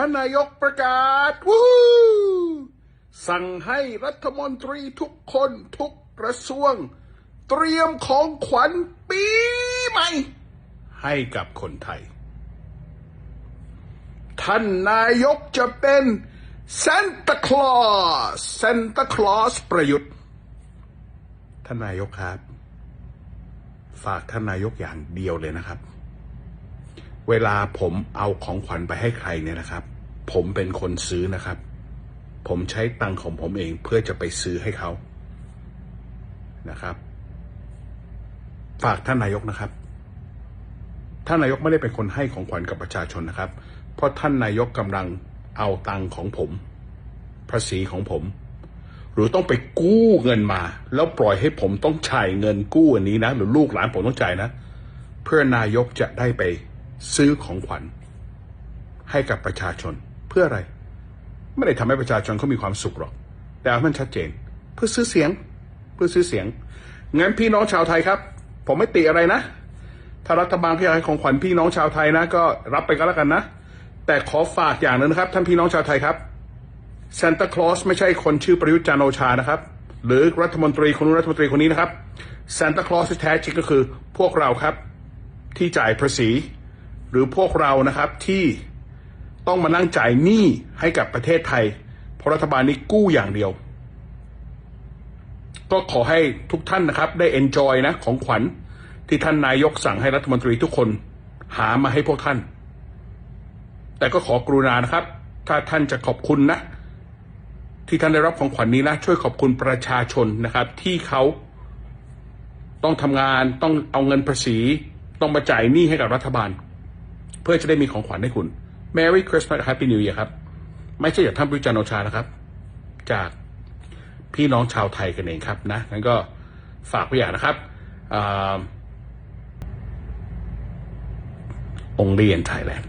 ท่านนายกประกาศวู้สั่งให้รัฐมนตรีทุกคนทุกกระทรวง เตรียมของขวัญปีใหม่ ให้กับคนไทย ท่านนายกจะเป็นซนตาคลอสซนตาคลอสประยุทธ์ ท่านนายกครับ ฝากท่านนายกอย่างเดียวเลยนะครับ เวลาผมเอาของขวัญไปให้ใครเนี่ยนะครับ ผมเป็นคนซื้อนะครับ ผมใช้ตังของผมเองเพื่อจะไปซื้อให้เขานะครับ ฝากท่านนายกนะครับ ท่านนายกไม่ได้เป็นคนให้ของขวัญกับประชาชนนะครับ เพราะท่านนายกกำลังเอาตังของผม ภาษีของผม หรือต้องไปกู้เงินมา แล้วปล่อยให้ผมต้องจ่ายเงินกู้อันนี้นะ หรือลูกหลานผมต้องจ่ายนะ เพื่อนายกจะได้ไป ซื้อของขวัญ ให้กับประชาชนเพื่ออะไร ไม่ได้ทำให้ประชาชนเขามีความสุขหรอก แต่มันชัดเจน เพื่อซื้อเสียง เพื่อซื้อเสียงงั้นพี่น้องชาวไทยครับ ผมไม่ติอะไรนะถ้ารัฐบาลพี่อยากให้ของขวัญพี่น้องชาวไทยนะ ก็รับไปก็แล้วกันนะ แต่ขอฝากอย่างนึงนะครับ ท่านพี่น้องชาวไทยครับซานตาคลอสไม่ใช่คนชื่อประยุทธ์จันโอชานะครับ หรือรัฐมนตรีคนนู้นรัฐมนตรีคนนี้นะครับซานตาคลอสที่แท้จริงก็คือพวกเราครับ ที่จ่ายภาษี หรือพวกเรานะครับที่ต้องมานั่งจ่ายหนี้ให้กับประเทศไทย เพราะรัฐบาลนี้กู้อย่างเดียว ก็ขอให้ทุกท่านนะครับ ได้ enjoy นะของขวัญที่ท่านนายกสั่งให้รัฐมนตรีทุกคนหามาให้พวกท่าน แต่ก็ขอกรุณานะครับ ถ้าท่านจะขอบคุณนะ ที่ท่านได้รับของขวัญนี้นะ ช่วยขอบคุณประชาชนนะครับ ที่เขาต้องทำงานต้องเอาเงินภาษี ต้องมาจ่ายหนี้ให้กับรัฐบาล เพื่อจะได้มีของขวัญให้คุณ Merry Christmas Happy New Year ครับ ไม่ใช่จากท่านประจันโอชานะครับ จากพี่น้องชาวไทยกันเองครับนะงั้นก็ฝากไว้อย่างนะครับองเรียนไทยแลนด์